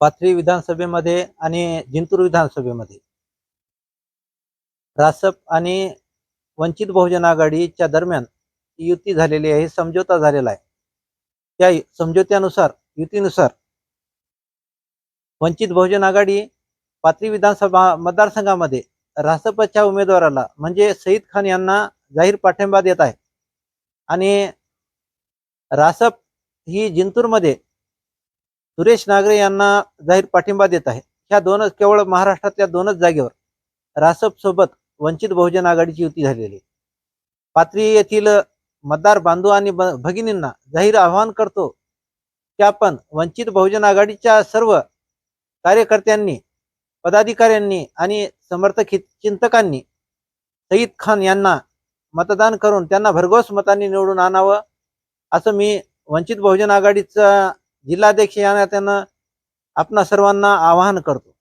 पाथरी विधानसभेमध्ये आणि जिंतूर विधानसभेमध्ये. रासप आणि वंचित बहुजन आघाडीच्या दरम्यान युती झालेली आहे समझोता झालेला आहे. त्या समझोत्यानुसार युतीनुसार वंचित बहुजन आघाडी पाथरी विधानसभा मतदारसंघामध्ये रासपच्या उमेदवाराला म्हणजे सईद खान यांना जाहीर पाठिंबा देत आहे. आणि रासप ही जिंतूरमध्ये सुरेश नागरे यांना जाहीर पाठिंबा देत आहे. ह्या दोनच केवळ महाराष्ट्रातल्या दोनच जागेवर रासप सोबत वंचित बहुजन आघाडीची युती झालेली. पात्री येथील मतदार बांधव आणि भगिनींना जाहीर आवाहन करतो की आपण वंचित बहुजन आघाडीच्या सर्व कार्यकर्त्यांनी पदाधिकाऱ्यांनी आणि समर्थक हित- चिंतकांनी सईद खान यांना मतदान करून त्यांना भरघोस मतांनी निवडून आणावं असं मी वंचित बहुजन आघाडीचा जिल्हाध्यक्ष या नात्यानं आपणा सर्वांना आवाहन करतो.